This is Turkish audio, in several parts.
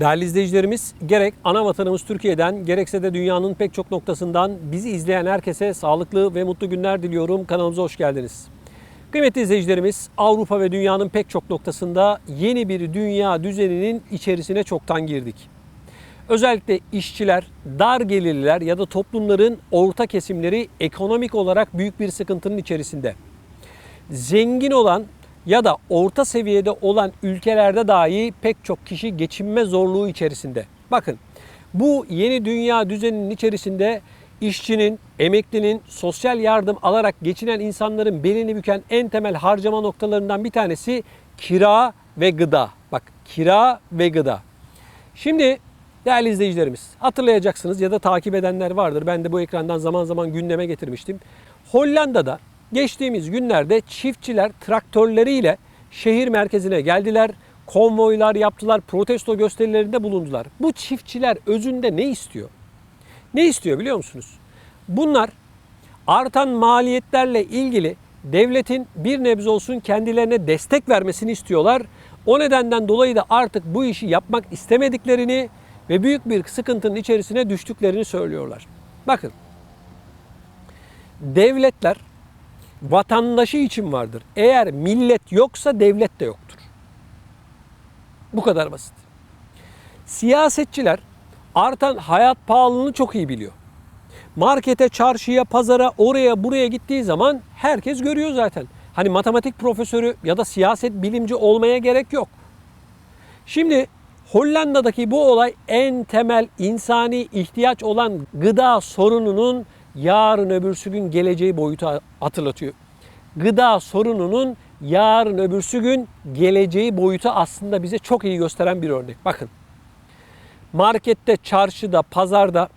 Değerli izleyicilerimiz, gerek ana vatanımız Türkiye'den gerekse de dünyanın pek çok noktasından bizi izleyen herkese sağlıklı ve mutlu günler diliyorum. Kanalımıza hoş geldiniz. Kıymetli izleyicilerimiz, Avrupa ve dünyanın pek çok noktasında yeni bir dünya düzeninin içerisine çoktan girdik. Özellikle işçiler, dar gelirliler ya da toplumların orta kesimleri ekonomik olarak büyük bir sıkıntının içerisinde zengin olan ya da orta seviyede olan ülkelerde dahi pek çok kişi geçinme zorluğu içerisinde. Bakın bu yeni dünya düzeninin içerisinde işçinin, emeklinin, sosyal yardım alarak geçinen insanların belini büken en temel harcama noktalarından bir tanesi kira ve gıda. Bak kira ve gıda. Şimdi değerli izleyicilerimiz hatırlayacaksınız ya da takip edenler vardır. Ben de bu ekrandan zaman zaman gündeme getirmiştim. Hollanda'da geçtiğimiz günlerde çiftçiler traktörleriyle şehir merkezine geldiler. Konvoylar yaptılar, protesto gösterilerinde bulundular. Bu çiftçiler özünde ne istiyor? Ne istiyor biliyor musunuz? Bunlar artan maliyetlerle ilgili devletin bir nebze olsun kendilerine destek vermesini istiyorlar. O nedenden dolayı da artık bu işi yapmak istemediklerini ve büyük bir sıkıntının içerisine düştüklerini söylüyorlar. Bakın. Devletler vatandaşı için vardır. Eğer millet yoksa devlet de yoktur. Bu kadar basit. Siyasetçiler artan hayat pahalılığını çok iyi biliyor. Markete, çarşıya, pazara, oraya, buraya gittiği zaman herkes görüyor zaten. Hani matematik profesörü ya da siyaset bilimci olmaya gerek yok. Şimdi Hollanda'daki bu olay en temel insani ihtiyaç olan gıda sorununun yarın öbürsü gün geleceği boyutu hatırlatıyor. Gıda sorununun yarın öbürsü gün geleceği boyutu aslında bize çok iyi gösteren bir örnek. Bakın markette, çarşıda, pazarda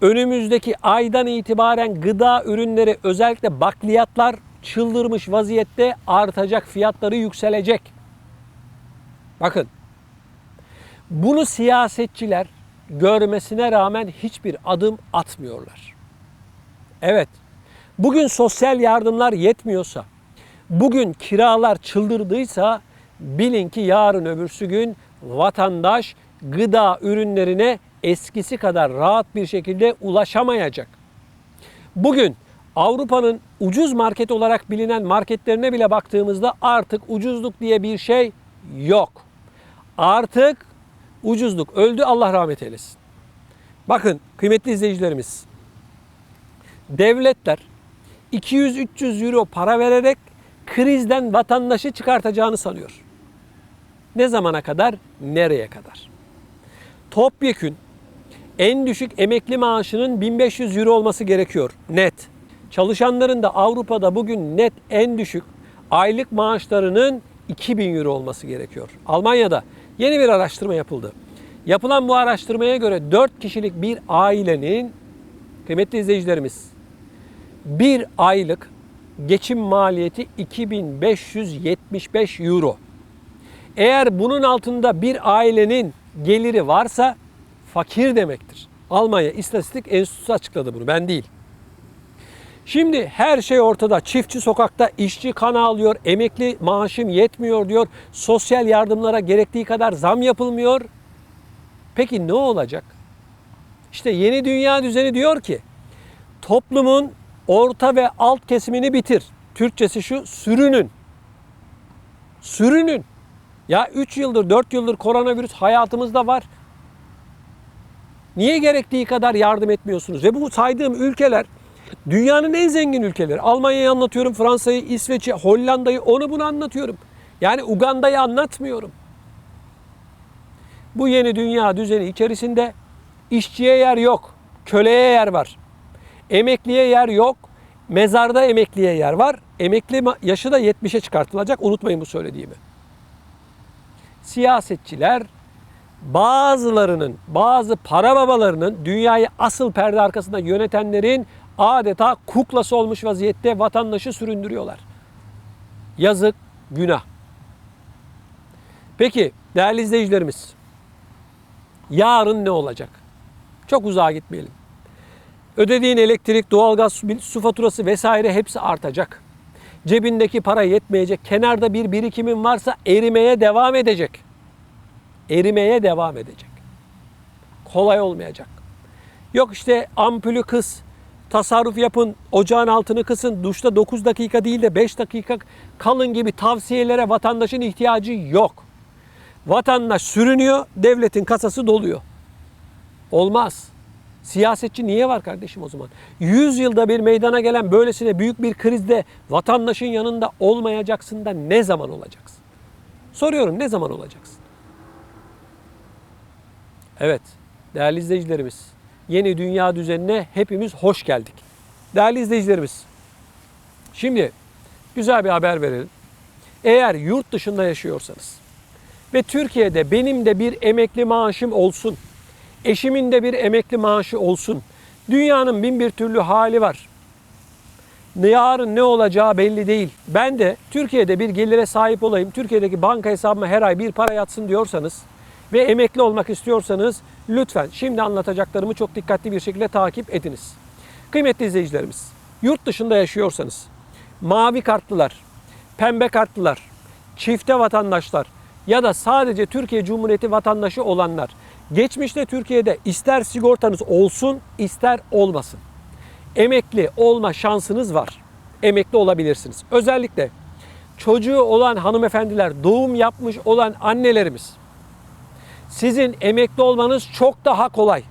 önümüzdeki aydan itibaren gıda ürünleri özellikle bakliyatlar çıldırmış vaziyette artacak, fiyatları yükselecek. Bakın bunu siyasetçiler görmesine rağmen hiçbir adım atmıyorlar. Evet. Bugün sosyal yardımlar yetmiyorsa, bugün kiralar çıldırdıysa bilin ki yarın öbürsü gün vatandaş gıda ürünlerine eskisi kadar rahat bir şekilde ulaşamayacak. Bugün Avrupa'nın ucuz market olarak bilinen marketlerine bile baktığımızda artık ucuzluk diye bir şey yok. Artık ucuzluk öldü Allah rahmet eylesin. Bakın kıymetli izleyicilerimiz devletler 200-300 euro para vererek krizden vatandaşı çıkartacağını sanıyor. Ne zamana kadar? Nereye kadar? Topyekün en düşük emekli maaşının 1500 euro olması gerekiyor net. Çalışanların da Avrupa'da bugün net en düşük aylık maaşlarının 2000 euro olması gerekiyor. Almanya'da yeni bir araştırma yapıldı. Yapılan bu araştırmaya göre 4 kişilik bir ailenin kıymetli izleyicilerimiz bir aylık geçim maliyeti 2575 euro. Eğer bunun altında bir ailenin geliri varsa fakir demektir. Almanya İstatistik Enstitüsü açıkladı bunu ben değil. Şimdi her şey ortada. Çiftçi sokakta, işçi kan ağlıyor, emekli maaşım yetmiyor diyor. Sosyal yardımlara gerektiği kadar zam yapılmıyor. Peki ne olacak? İşte yeni dünya düzeni diyor ki toplumun orta ve alt kesimini bitir. Türkçesi şu sürünün. Sürünün. Ya 3 yıldır 4 yıldır koronavirüs hayatımızda var. Niye gerektiği kadar yardım etmiyorsunuz? Ve bu saydığım ülkeler dünyanın en zengin ülkeleri. Almanya'yı anlatıyorum, Fransa'yı, İsveç'i, Hollanda'yı onu bunu anlatıyorum. Yani Uganda'yı anlatmıyorum. Bu yeni dünya düzeni içerisinde işçiye yer yok, köleye yer var. Emekliye yer yok. Mezarda emekliye yer var. Emekli yaşı da 70'e çıkartılacak. Unutmayın bu söylediğimi. Siyasetçiler bazılarının, bazı para babalarının dünyayı asıl perde arkasında yönetenlerin adeta kuklası olmuş vaziyette vatandaşı süründürüyorlar. Yazık, günah. Peki değerli izleyicilerimiz, yarın ne olacak? Çok uzağa gitmeyelim. Ödediğin elektrik, doğalgaz, su faturası vesaire hepsi artacak. Cebindeki para yetmeyecek. Kenarda bir birikimin varsa erimeye devam edecek. Erimeye devam edecek. Kolay olmayacak. Yok işte ampulü kıs, tasarruf yapın, ocağın altını kısın, duşta 9 dakika değil de 5 dakika kalın gibi tavsiyelere vatandaşın ihtiyacı yok. Vatandaş sürünüyor, devletin kasası doluyor. Olmaz. Siyasetçi niye var kardeşim o zaman? 100 yılda bir meydana gelen böylesine büyük bir krizde vatandaşın yanında olmayacaksın da ne zaman olacaksın? Soruyorum ne zaman olacaksın? Evet, değerli izleyicilerimiz, yeni dünya düzenine hepimiz hoş geldik. Değerli izleyicilerimiz, şimdi güzel bir haber verelim. Eğer yurt dışında yaşıyorsanız ve Türkiye'de benim de bir emekli maaşım olsun, eşimin de bir emekli maaşı olsun, dünyanın bin bir türlü hali var. Yarın ne olacağı belli değil. Ben de Türkiye'de bir gelire sahip olayım, Türkiye'deki banka hesabıma her ay bir para yatsın diyorsanız ve emekli olmak istiyorsanız lütfen şimdi anlatacaklarımı çok dikkatli bir şekilde takip ediniz. Kıymetli izleyicilerimiz, yurt dışında yaşıyorsanız mavi kartlılar, pembe kartlılar, çifte vatandaşlar ya da sadece Türkiye Cumhuriyeti vatandaşı olanlar geçmişte Türkiye'de ister sigortanız olsun ister olmasın. Emekli olma şansınız var. Emekli olabilirsiniz. Özellikle çocuğu olan hanımefendiler, doğum yapmış olan annelerimiz sizin emekli olmanız çok daha kolay.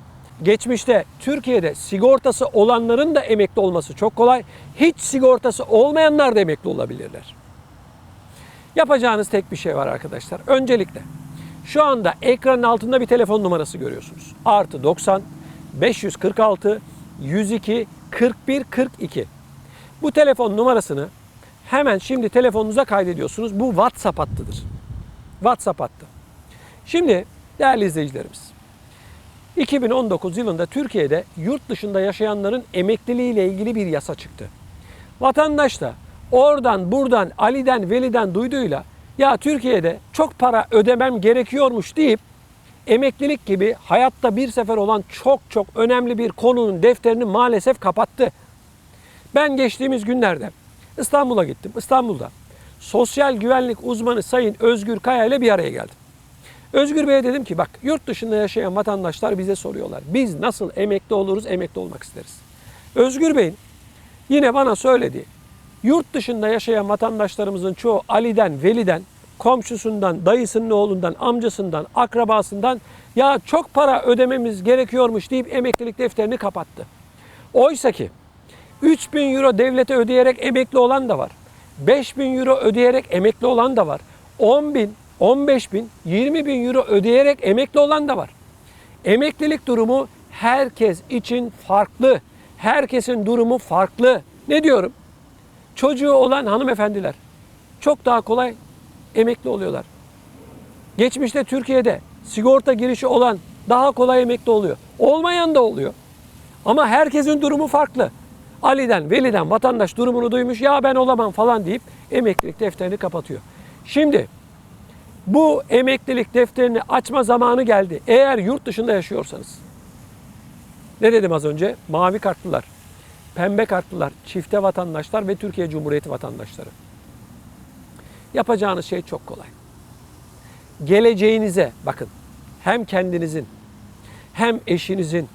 Geçmişte Türkiye'de sigortası olanların da emekli olması çok kolay. Hiç sigortası olmayanlar da emekli olabilirler. Yapacağınız tek bir şey var arkadaşlar. Öncelikle şu anda ekranın altında bir telefon numarası görüyorsunuz. Artı 90 546 102 41 42. Bu telefon numarasını hemen şimdi telefonunuza kaydediyorsunuz. Bu WhatsApp hattıdır. WhatsApp hattı. Şimdi değerli izleyicilerimiz 2019 yılında Türkiye'de yurt dışında yaşayanların emekliliği ile ilgili bir yasa çıktı. Vatandaş da oradan buradan Ali'den Veli'den duyduğuyla ya Türkiye'de çok para ödemem gerekiyormuş deyip emeklilik gibi hayatta bir sefer olan çok çok önemli bir konunun defterini maalesef kapattı. Ben geçtiğimiz günlerde İstanbul'a gittim. İstanbul'da sosyal güvenlik uzmanı Sayın Özgür Kaya ile bir araya geldim. Özgür Bey'e dedim ki bak yurt dışında yaşayan vatandaşlar bize soruyorlar. Biz nasıl emekli oluruz, emekli olmak isteriz. Özgür Bey'in yine bana söyledi. Yurt dışında yaşayan vatandaşlarımızın çoğu Ali'den, Veli'den, komşusundan, dayısının oğlundan, amcasından, akrabasından ya çok para ödememiz gerekiyormuş deyip emeklilik defterini kapattı. Oysa ki 3000 euro devlete ödeyerek emekli olan da var. 5000 euro ödeyerek emekli olan da var. 10 bin, 15 bin, 20 bin euro ödeyerek emekli olan da var. Emeklilik durumu herkes için farklı. Herkesin durumu farklı. Ne diyorum? Çocuğu olan hanımefendiler çok daha kolay emekli oluyorlar. Geçmişte Türkiye'de sigorta girişi olan daha kolay emekli oluyor. Olmayan da oluyor. Ama herkesin durumu farklı. Ali'den, Veli'den vatandaş durumunu duymuş ya ben olamam falan deyip emeklilik defterini kapatıyor. Şimdi bu emeklilik defterini açma zamanı geldi. Eğer yurt dışında yaşıyorsanız. Ne dedim az önce? Mavi kartlılar, pembe kartlılar, çifte vatandaşlar ve Türkiye Cumhuriyeti vatandaşları. Yapacağınız şey çok kolay. Geleceğinize bakın. Hem kendinizin hem eşinizin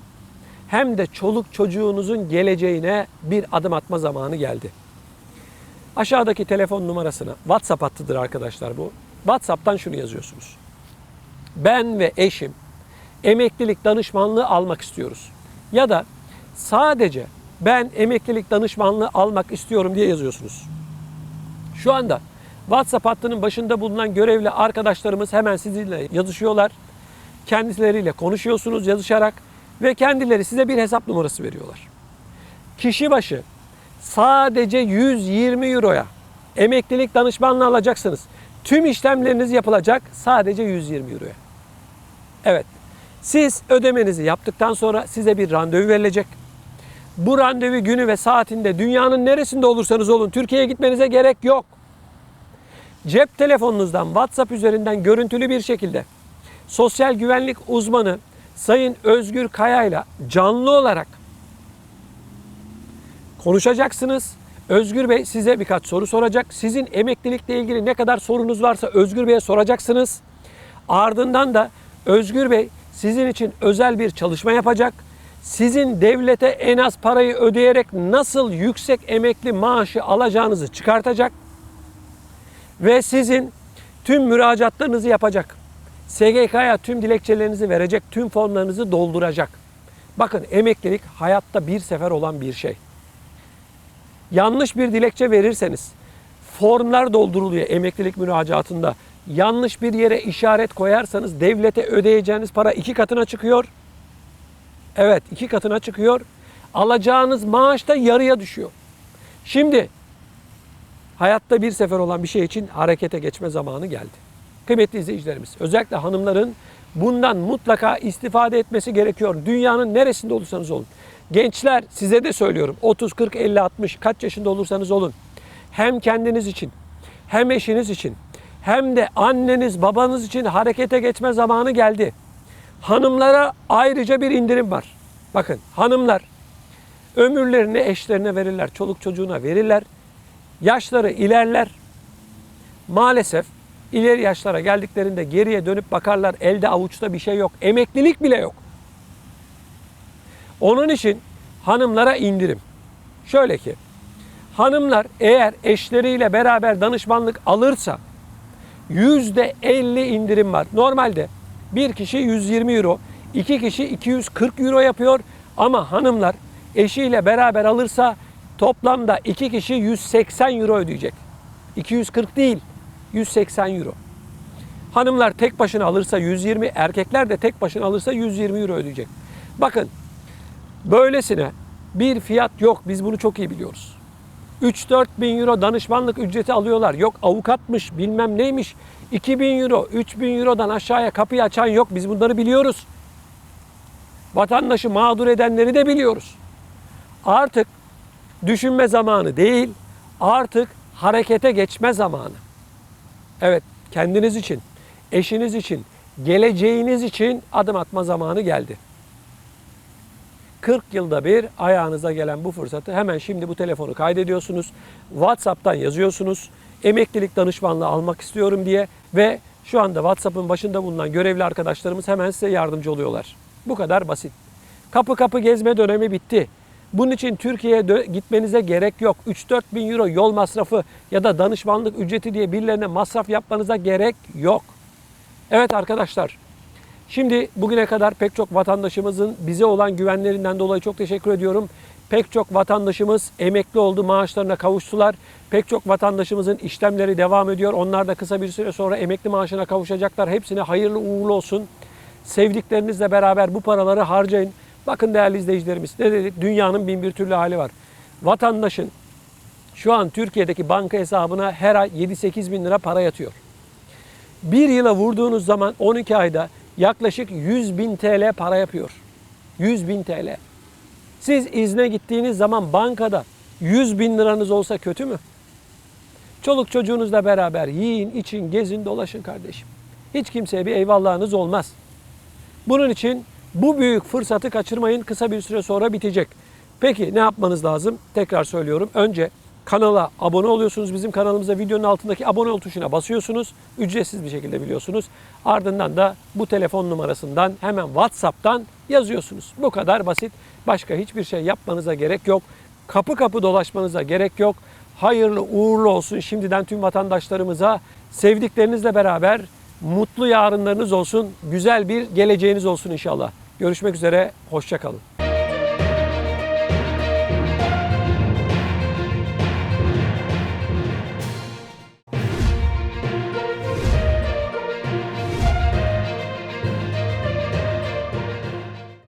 hem de çoluk çocuğunuzun geleceğine bir adım atma zamanı geldi. Aşağıdaki telefon numarasına WhatsApp hattıdır arkadaşlar bu. WhatsApp'tan şunu yazıyorsunuz. Ben ve eşim emeklilik danışmanlığı almak istiyoruz. Ya da sadece ben emeklilik danışmanlığı almak istiyorum diye yazıyorsunuz. Şu anda WhatsApp hattının başında bulunan görevli arkadaşlarımız hemen sizinle yazışıyorlar. Kendileriyle konuşuyorsunuz yazışarak ve kendileri size bir hesap numarası veriyorlar. Kişi başı sadece 120 euroya emeklilik danışmanlığı alacaksınız. Tüm işlemleriniz yapılacak sadece 120 euroya. Evet. Siz ödemenizi yaptıktan sonra size bir randevu verilecek. Bu randevu günü ve saatinde dünyanın neresinde olursanız olun Türkiye'ye gitmenize gerek yok. Cep telefonunuzdan WhatsApp üzerinden görüntülü bir şekilde sosyal güvenlik uzmanı Sayın Özgür Kaya ile canlı olarak konuşacaksınız. Özgür Bey size birkaç soru soracak. Sizin emeklilikle ilgili ne kadar sorunuz varsa Özgür Bey'e soracaksınız. Ardından da Özgür Bey sizin için özel bir çalışma yapacak. Sizin devlete en az parayı ödeyerek nasıl yüksek emekli maaşı alacağınızı çıkartacak ve sizin tüm müracaatlarınızı yapacak. SGK'ya tüm dilekçelerinizi verecek, tüm formlarınızı dolduracak. Bakın emeklilik hayatta bir sefer olan bir şey. Yanlış bir dilekçe verirseniz formlar dolduruluyor emeklilik müracaatında. Yanlış bir yere işaret koyarsanız devlete ödeyeceğiniz para iki katına çıkıyor. Evet iki katına çıkıyor. Alacağınız maaş da yarıya düşüyor. Şimdi hayatta bir sefer olan bir şey için harekete geçme zamanı geldi. Kıymetli izleyicilerimiz, özellikle hanımların bundan mutlaka istifade etmesi gerekiyor. Dünyanın neresinde olursanız olun. Gençler size de söylüyorum 30, 40, 50, 60 kaç yaşında olursanız olun. Hem kendiniz için hem eşiniz için hem de anneniz babanız için harekete geçme zamanı geldi. Hanımlara ayrıca bir indirim var. Bakın hanımlar ömürlerini eşlerine verirler, çoluk çocuğuna verirler. Yaşları ilerler. Maalesef ileri yaşlara geldiklerinde geriye dönüp bakarlar elde avuçta bir şey yok. Emeklilik bile yok. Onun için hanımlara indirim. Şöyle ki hanımlar eğer eşleriyle beraber danışmanlık alırsa %50 indirim var. Normalde bir kişi 120 euro, iki kişi 240 euro yapıyor ama hanımlar eşiyle beraber alırsa toplamda iki kişi 180 euro ödeyecek. 240 değil, 180 euro. Hanımlar tek başına alırsa 120, erkekler de tek başına alırsa 120 euro ödeyecek. Bakın böylesine bir fiyat yok. Biz bunu çok iyi biliyoruz. 3-4 bin euro danışmanlık ücreti alıyorlar. Yok avukatmış bilmem neymiş. 2 bin euro, 3 bin eurodan aşağıya kapıyı açan yok. Biz bunları biliyoruz. Vatandaşı mağdur edenleri de biliyoruz. Artık düşünme zamanı değil, artık harekete geçme zamanı. Evet, kendiniz için, eşiniz için, geleceğiniz için adım atma zamanı geldi. 40 yılda bir ayağınıza gelen bu fırsatı hemen şimdi bu telefonu kaydediyorsunuz. WhatsApp'tan yazıyorsunuz. Emeklilik danışmanlığı almak istiyorum diye ve şu anda WhatsApp'ın başında bulunan görevli arkadaşlarımız hemen size yardımcı oluyorlar. Bu kadar basit. Kapı kapı gezme dönemi bitti. Bunun için Türkiye'ye gitmenize gerek yok. 3-4 bin euro yol masrafı ya da danışmanlık ücreti diye birilerine masraf yapmanıza gerek yok. Evet arkadaşlar Şimdi bugüne kadar pek çok vatandaşımızın bize olan güvenlerinden dolayı çok teşekkür ediyorum. Pek çok vatandaşımız emekli oldu, maaşlarına kavuştular. Pek çok vatandaşımızın işlemleri devam ediyor. Onlar da kısa bir süre sonra emekli maaşına kavuşacaklar. Hepsine hayırlı uğurlu olsun. Sevdiklerinizle beraber bu paraları harcayın. Bakın değerli izleyicilerimiz ne dedik? Dünyanın bin bir türlü hali var. Vatandaşın şu an Türkiye'deki banka hesabına her ay 7-8 bin lira para yatıyor. Bir yıla vurduğunuz zaman 12 ayda yaklaşık 100 bin TL para yapıyor. 100 bin TL. Siz izne gittiğiniz zaman bankada 100 bin liranız olsa kötü mü? Çoluk çocuğunuzla beraber yiyin, için, gezin, dolaşın kardeşim. Hiç kimseye bir eyvallahınız olmaz. Bunun için bu büyük fırsatı kaçırmayın. Kısa bir süre sonra bitecek. Peki ne yapmanız lazım? Tekrar söylüyorum. Önce kanala abone oluyorsunuz. Bizim kanalımıza videonun altındaki abone ol tuşuna basıyorsunuz. Ücretsiz bir şekilde biliyorsunuz. Ardından da bu telefon numarasından hemen WhatsApp'tan yazıyorsunuz. Bu kadar basit. Başka hiçbir şey yapmanıza gerek yok. Kapı kapı dolaşmanıza gerek yok. Hayırlı uğurlu olsun şimdiden tüm vatandaşlarımıza. Sevdiklerinizle beraber mutlu yarınlarınız olsun. Güzel bir geleceğiniz olsun inşallah. Görüşmek üzere. Hoşçakalın.